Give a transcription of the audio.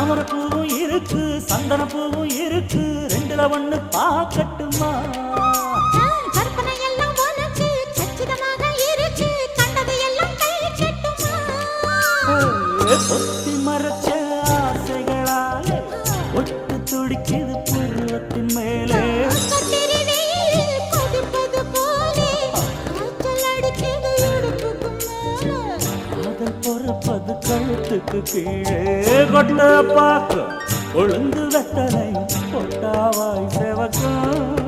தாமரை பூவும் இருக்கு சந்தன பூவும் இருக்கு ரெண்டுல ஒண்ணு பார்க்கட்டுமா பொத்தி மரச்சு பொறப்பது கழுத்துக்கு கீழே. கொட்ட பார்க்க ஒழுங்கு வெத்தனை கொட்டாவாய் செவக்கும்